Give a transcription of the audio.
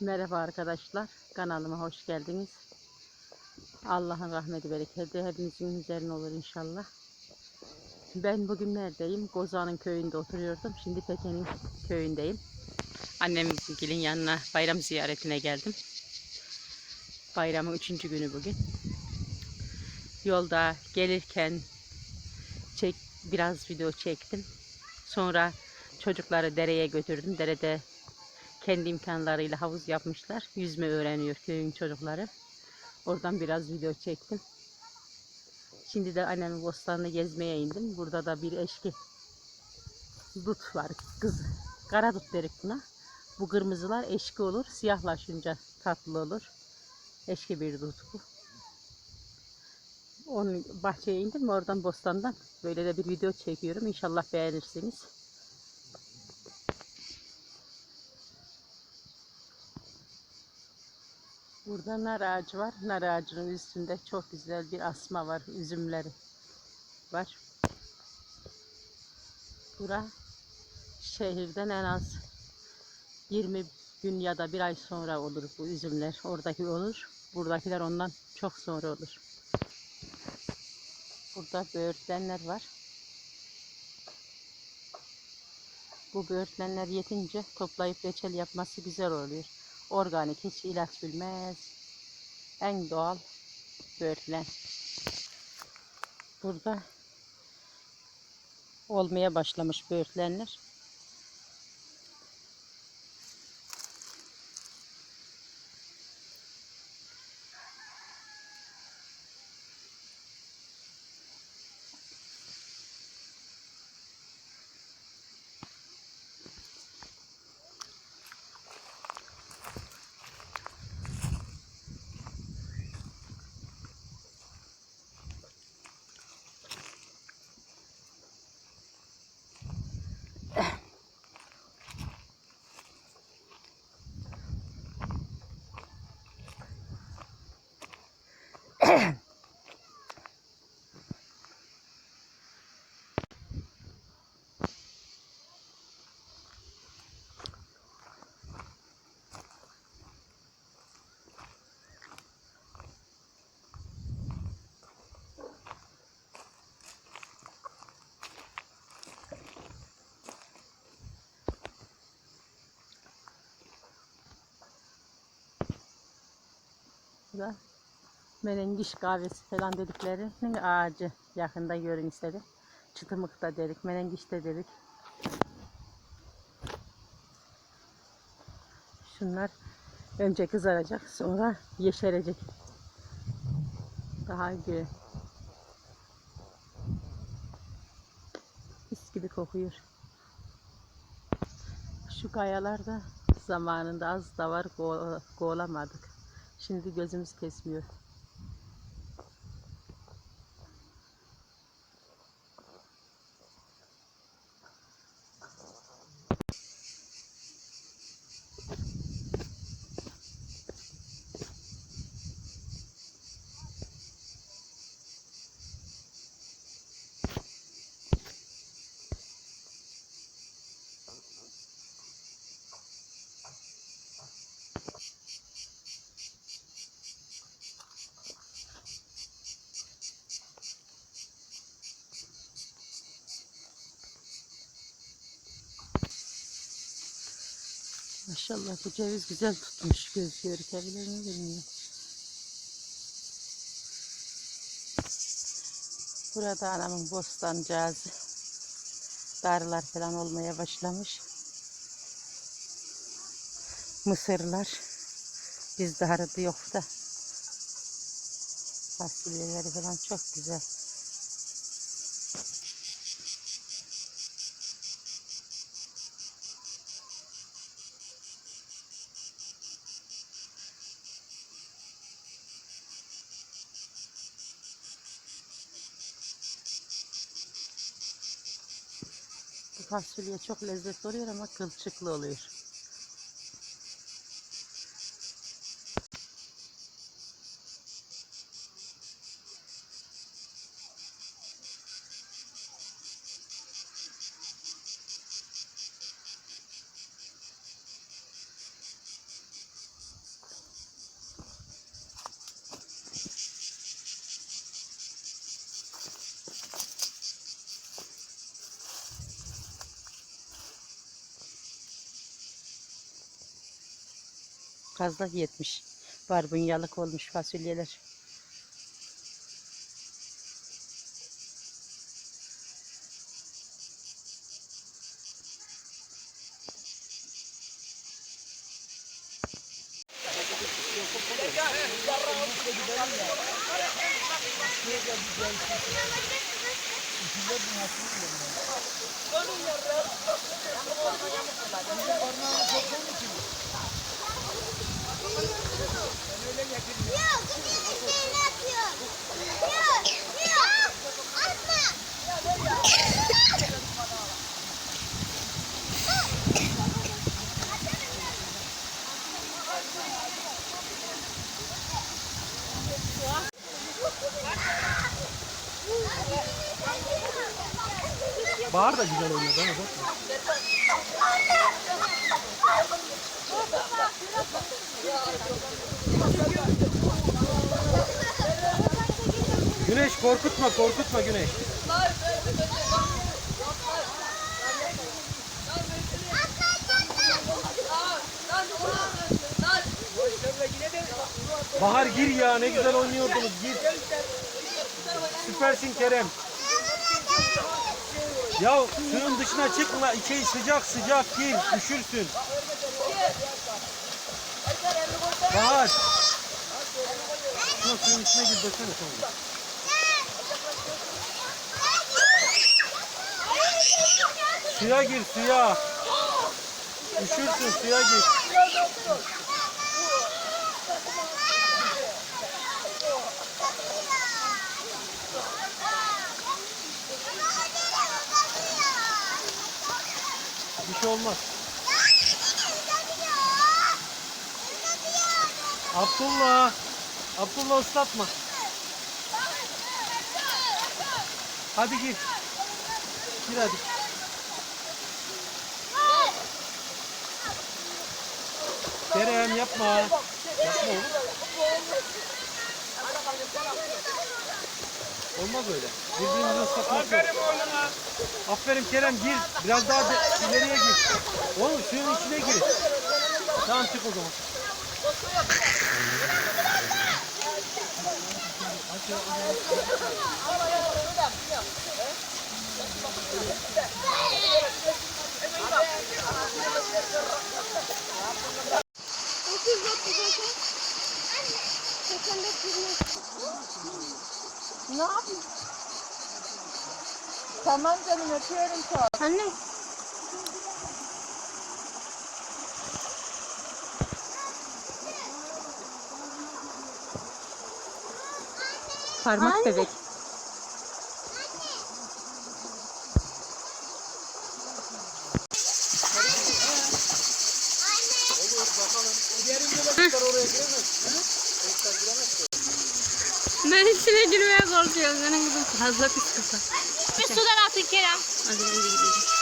Merhaba arkadaşlar. Kanalıma hoş geldiniz. Allah'ın rahmeti bereketi hepinizin üzerine olur inşallah. Ben bugün neredeyim? Goza'nın köyünde oturuyordum. Şimdi Peken'in köyündeyim. Annemgilin yanına bayram ziyaretine geldim. Bayramın üçüncü günü bugün. Yolda gelirken çek, biraz video çektim. Sonra çocukları dereye götürdüm. Derede kendi imkanlarıyla havuz yapmışlar. Yüzme öğreniyor köyün çocukları. Oradan biraz video çektim. Şimdi de annemin bostanını gezmeye indim. Burada da bir eşki dut var. Kız, kara dut derik buna. Bu kırmızılar eşki olur. Siyahlaşınca tatlı olur. Eşki bir dut bu. Onun bahçeye indim. Oradan bostandan böyle de bir video çekiyorum. İnşallah beğenirsiniz. Burada nar ağacı var. Nar ağacının üstünde çok güzel bir asma var. Üzümleri var. Bura şehirden en az 20 gün ya da bir ay sonra olur bu üzümler. Oradaki olur. Buradakiler ondan çok sonra olur. Burada böğürtlenler var. Bu böğürtlenler yetince toplayıp reçel yapması güzel oluyor. Organik hiç ilaç bilmez. En doğal böğürtlen. Burada olmaya başlamış böğürtlenler. Da menengiş kahvesi falan dediklerinin ağacı yakında görün istedi. Çıtımık da dedik, menengiş de dedik. Şunlar önce kızaracak, sonra yeşerecek. Daha güzel. Mis gibi kokuyor. Şu kayalarda zamanında az da var, ko- kovalamadık. Şimdi gözümüz kesmiyor. Maşallah bu ceviz güzel tutmuş gözüküyor. Kebilir mi bilmiyorum. Burada anamın bostancağızı. Darılar falan olmaya başlamış. Mısırlar. Bizde arıdı yok da. Fasulyeleri falan çok güzel. Fasulye çok lezzetli oluyor ama kılçıklı oluyor. Fazla yetmiş. Barbunyalık olmuş fasulyeler. Yok, bir şeyini atıyor. Yok, yok. Atma. Bahar da güzel oynuyor. Bana bakma. Güneş korkutma korkutma Güneş. Bahar gir ya ne güzel oynuyordunuz gir. Süpersin Kerem. Ya suyun dışına çıkma içeri sıcak sıcak gir üşürsün. Bahar. Şuna suyun içine gir desene sonra. Suya gir suya. Üşürsün suya gir. Şey olmaz. Abdullah. Abdullah ıslatma. Hadi gir. Gir hadi. Kerem yapma. Yapma oğlum. Olmaz öyle. Birbirini ıslatmak yok. Aferin Kerem gir. Biraz daha de- ileriye gir. Oğlum suyun içine gir. Tamam çık o zaman. Ne yapayım? Tamam canım öpüyorum çok. Anne. Parmak bebek. Ben içine girmeye korkuyorum. Benim kızım fazla pis kısa. Bir sudan atın Kerem. Hadi ben de gidiyorum.